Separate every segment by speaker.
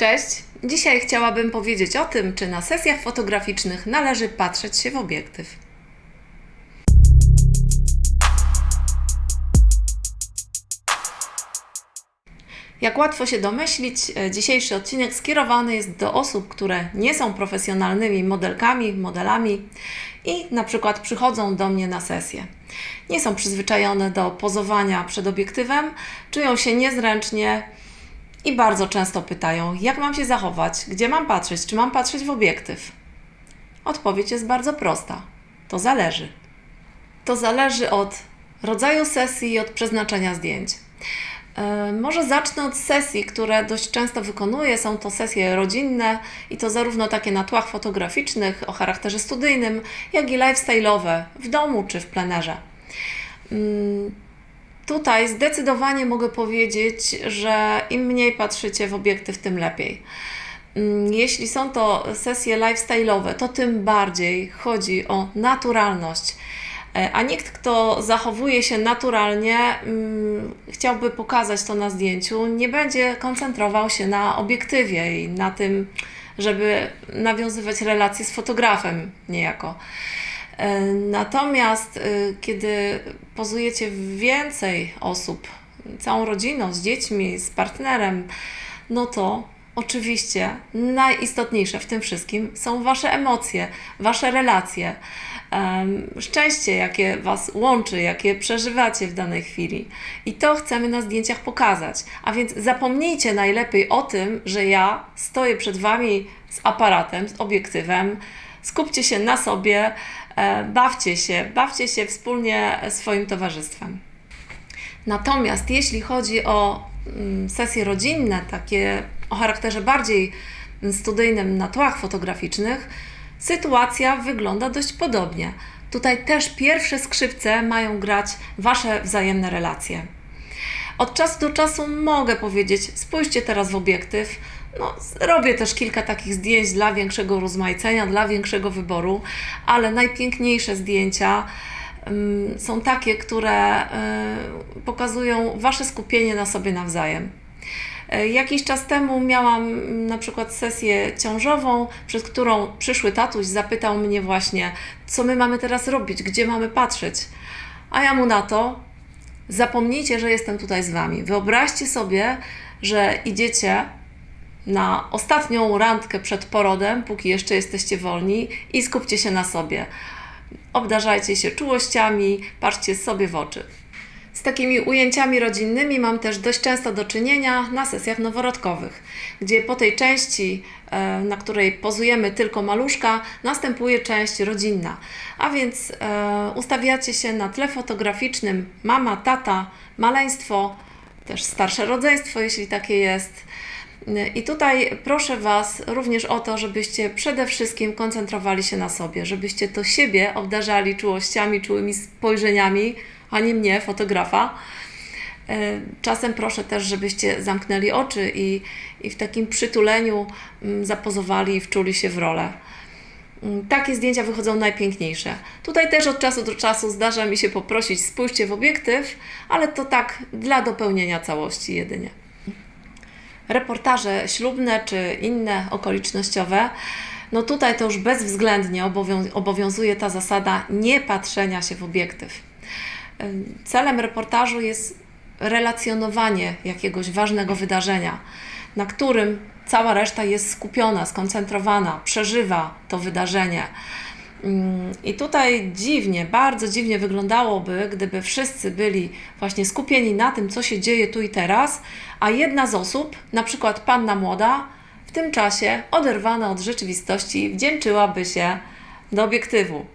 Speaker 1: Cześć! Dzisiaj chciałabym powiedzieć o tym, czy na sesjach fotograficznych należy patrzeć się w obiektyw. Jak łatwo się domyślić, e, dzisiejszy odcinek skierowany jest do osób, które nie są profesjonalnymi modelkami, modelami i na przykład przychodzą do mnie na sesję. Nie są przyzwyczajone do pozowania przed obiektywem, czują się niezręcznie i bardzo często pytają, jak mam się zachować, gdzie mam patrzeć, czy mam patrzeć w obiektyw. Odpowiedź jest bardzo prosta. To zależy. To zależy od rodzaju sesji i od przeznaczenia zdjęć. E, Może zacznę od sesji, które dość często wykonuję. Są to sesje rodzinne i to zarówno takie na tłach fotograficznych o charakterze studyjnym, jak i lifestyle'owe w domu czy w plenerze. Tutaj zdecydowanie mogę powiedzieć, że im mniej patrzycie w obiektyw, tym lepiej. Mm, Jeśli są to sesje lifestyle'owe, to tym bardziej chodzi o naturalność. E, A nikt, kto zachowuje się naturalnie, mm, chciałby pokazać to na zdjęciu, nie będzie koncentrował się na obiektywie i na tym, żeby nawiązywać relacje z fotografem niejako. E, Natomiast y, kiedy pozujecie więcej osób, całą rodziną, z dziećmi, z partnerem, no to oczywiście najistotniejsze w tym wszystkim są Wasze emocje, Wasze relacje, szczęście, jakie Was łączy, jakie przeżywacie w danej chwili. I to chcemy na zdjęciach pokazać. A więc zapomnijcie najlepiej o tym, że ja stoję przed Wami z aparatem, z obiektywem. Skupcie się na sobie, e, bawcie się, bawcie się wspólnie swoim towarzystwem. Natomiast jeśli chodzi o mm, sesje rodzinne, takie o charakterze bardziej mm, studyjnym na tłach fotograficznych, sytuacja wygląda dość podobnie. Tutaj też pierwsze skrzypce mają grać Wasze wzajemne relacje. Od czasu do czasu mogę powiedzieć, spójrzcie teraz w obiektyw. No, robię też kilka takich zdjęć dla większego rozmaicenia, dla większego wyboru, ale najpiękniejsze zdjęcia ym, są takie, które y, pokazują Wasze skupienie na sobie nawzajem. E, Jakiś czas temu miałam mm, na przykład sesję ciążową, przez którą przyszły tatuś zapytał mnie właśnie, co my mamy teraz robić, gdzie mamy patrzeć. A ja mu na to, zapomnijcie, że jestem tutaj z Wami. Wyobraźcie sobie, że idziecie na ostatnią randkę przed porodem, póki jeszcze jesteście wolni i skupcie się na sobie. Obdarzajcie się czułościami, patrzcie sobie w oczy. Z takimi ujęciami rodzinnymi mam też dość często do czynienia na sesjach noworodkowych, gdzie po tej części, e, na której pozujemy tylko maluszka, następuje część rodzinna. A więc e, ustawiacie się na tle fotograficznym mama, tata, maleństwo, też starsze rodzeństwo, jeśli takie jest. I tutaj proszę Was również o to, żebyście przede wszystkim koncentrowali się na sobie, żebyście to siebie obdarzali czułościami, czułymi spojrzeniami, a nie mnie, fotografa. E, Czasem proszę też, żebyście zamknęli oczy i, i w takim przytuleniu mm, zapozowali i wczuli się w rolę. Mm, Takie zdjęcia wychodzą najpiękniejsze. Tutaj też od czasu do czasu zdarza mi się poprosić, spójrzcie w obiektyw, ale to tak dla dopełnienia całości jedynie reportaże ślubne czy inne okolicznościowe, no tutaj to już bezwzględnie obowią- obowiązuje ta zasada nie patrzenia się w obiektyw. Celem reportażu jest relacjonowanie jakiegoś ważnego wydarzenia, na którym cała reszta jest skupiona, skoncentrowana, przeżywa to wydarzenie. Mm, I tutaj dziwnie, bardzo dziwnie wyglądałoby, gdyby wszyscy byli właśnie skupieni na tym, co się dzieje tu i teraz, a jedna z osób, na przykład panna młoda, w tym czasie oderwana od rzeczywistości, wdzięczyłaby się do obiektywu.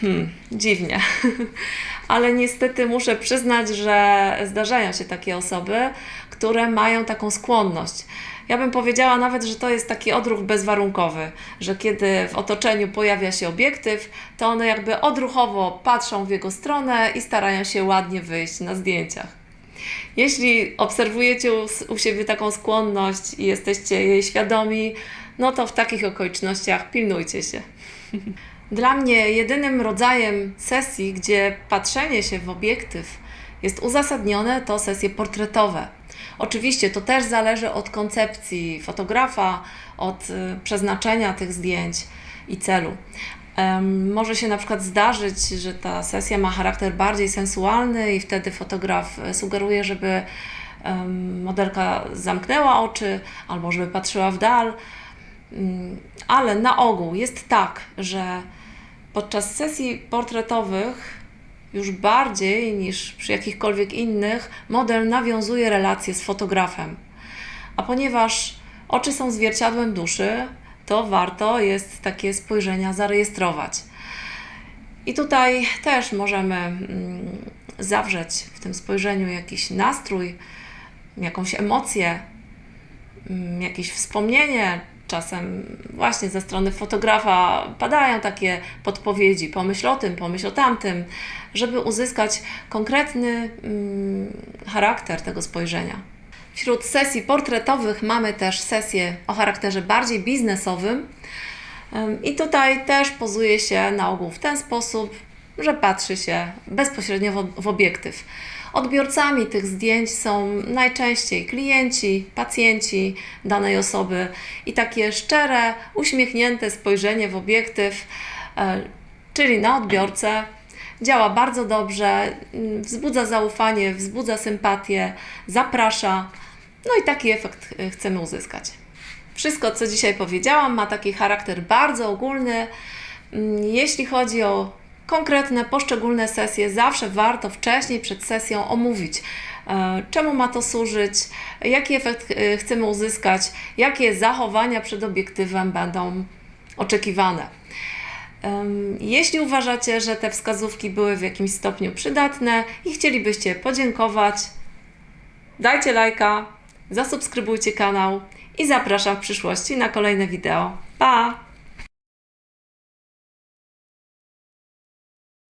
Speaker 1: Hmm, dziwnie. Ale niestety muszę przyznać, że zdarzają się takie osoby, które mają taką skłonność. Ja bym powiedziała nawet, że to jest taki odruch bezwarunkowy, że kiedy w otoczeniu pojawia się obiektyw, to one jakby odruchowo patrzą w jego stronę i starają się ładnie wyjść na zdjęciach. Jeśli obserwujecie u, siebie taką skłonność i jesteście jej świadomi, no to w takich okolicznościach pilnujcie się. Dla mnie jedynym rodzajem sesji, gdzie patrzenie się w obiektyw jest uzasadnione, to sesje portretowe. Oczywiście to też zależy od koncepcji fotografa, od y, przeznaczenia tych zdjęć i celu. Może się na przykład zdarzyć, że ta sesja ma charakter bardziej sensualny i wtedy fotograf e, sugeruje, żeby modelka zamknęła oczy albo żeby patrzyła w dal. Mm, Ale na ogół jest tak, że podczas sesji portretowych już bardziej niż przy jakichkolwiek innych model nawiązuje relacje z fotografem. A ponieważ oczy są zwierciadłem duszy, to warto jest takie spojrzenia zarejestrować. I tutaj też możemy mm, zawrzeć w tym spojrzeniu jakiś nastrój, jakąś emocję, mm, jakieś wspomnienie. Czasem właśnie ze strony fotografa padają takie podpowiedzi, pomyśl o tym, pomyśl o tamtym, żeby uzyskać konkretny mm, charakter tego spojrzenia. Wśród sesji portretowych mamy też sesje o charakterze bardziej biznesowym. Ym, I tutaj też pozuje się na ogół w ten sposób, że patrzy się bezpośrednio w obiektyw. Odbiorcami tych zdjęć są najczęściej klienci, pacjenci danej osoby i takie szczere, uśmiechnięte spojrzenie w obiektyw, e, czyli na odbiorcę, działa bardzo dobrze, mm, wzbudza zaufanie, wzbudza sympatię, zaprasza. No i taki efekt y, chcemy uzyskać. Wszystko, co dzisiaj powiedziałam, ma taki charakter bardzo ogólny. Mm, Jeśli chodzi o konkretne, poszczególne sesje, zawsze warto wcześniej przed sesją omówić, e, czemu ma to służyć, jaki efekt e, chcemy uzyskać, jakie zachowania przed obiektywem będą oczekiwane. Jeśli uważacie, że te wskazówki były w jakimś stopniu przydatne i chcielibyście podziękować, dajcie lajka, zasubskrybujcie kanał i zapraszam w przyszłości na kolejne wideo. Pa!